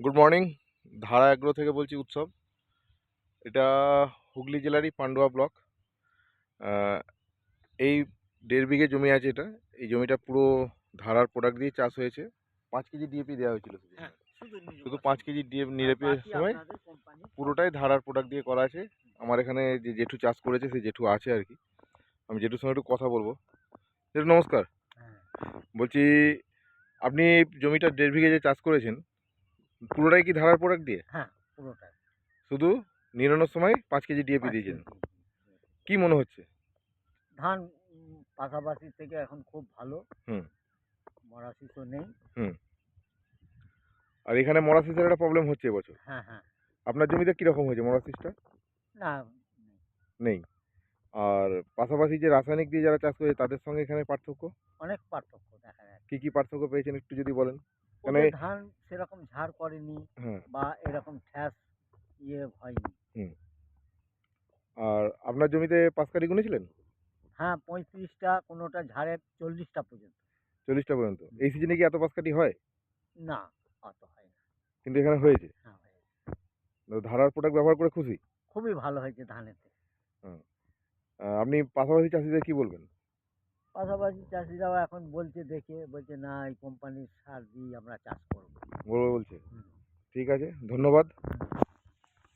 Good morning ধারা agro থেকে বলছি উৎসব। এটা হুগলি জেলারই পান্ডুয়া ব্লক। এই দেড় বিঘে জমি আছে এটা। এই জমিটা পুরো ধারার প্রোডাক্ট দিয়ে চাষ হয়েছে। পাঁচ কেজি ডিএপি দেওয়া হয়েছিল শুধু হ্যাঁ, শুধু। পাঁচ কেজি ডিএপি নিরেপি সময় পুরোটাই ধারার প্রোডাক্ট দিয়ে করা আছে। আমার এখানে যে জেঠু চাষ করেছে সেই জেঠু আছে আর কি। আমি জেঠুর সঙ্গে একটু কথা বলব। জেঠু নমস্কার। হ্যাঁ, বলছি আপনি জমিটা দেড় বিঘে যে চাষ করেছেন পুরোটাই কি ধারার প্রোডাক্ট দিয়ে? হ্যাঁ পুরোটাই। শুধু নিরানোর সময় পাঁচ কেজি ডিএপি দিয়েছেন। কি মনে হচ্ছে? ধান পাশাপাশি থেকে এখন খুব ভালো। হুম। মরাশি তো নেই। আর এখানে মরাসিসের একটা প্রবলেম হচ্ছে এবছর। হ্যাঁ হ্যাঁ। আপনার জমিতে কীরকম হয়েছে মরাসিসটা না নেই। আর পাশাপাশি যে রাসায়নিক দিয়ে যারা চাষ করেছে তাদের সঙ্গে এখানে পার্থক্য? অনেক পার্থক্য দেখা যাচ্ছে। কি কি পার্থক্য পেয়েছেন একটু যদি বলেন? মানে- ধান সেরকম ঝাড় করেনি বা এরকম ঠ্যাস ইয়ে হয়নি। আর আপনার জমিতে পাঁচ কাঠি গুনেছিলেন হ্যাঁ পঁয়ত্রিশটা কোনোটা ঝাড়ের চল্লিশটা পর্যন্ত। চল্লিশটা পর্যন্ত। এই সিজনে কি এত পাঁচ কাঠি হয়? না অত হয় না। কিন্তু এখানে হয়েছে? হ্যাঁ হয়েছে। ধারার প্রোডাক্ট ব্যবহার করে খুশি? খুবই ভালো হয়েছে ধানেতে। আহ, আপনি পাশাপাশি চাষিদের কি বলবেন? পাশাপাশি চাষিরাও এখন বলছে দেখে বলছে না এই কোম্পানির সার দিয়ে আমরা চাষ করব। বলব বলছে। ঠিক আছে ধন্যবাদ।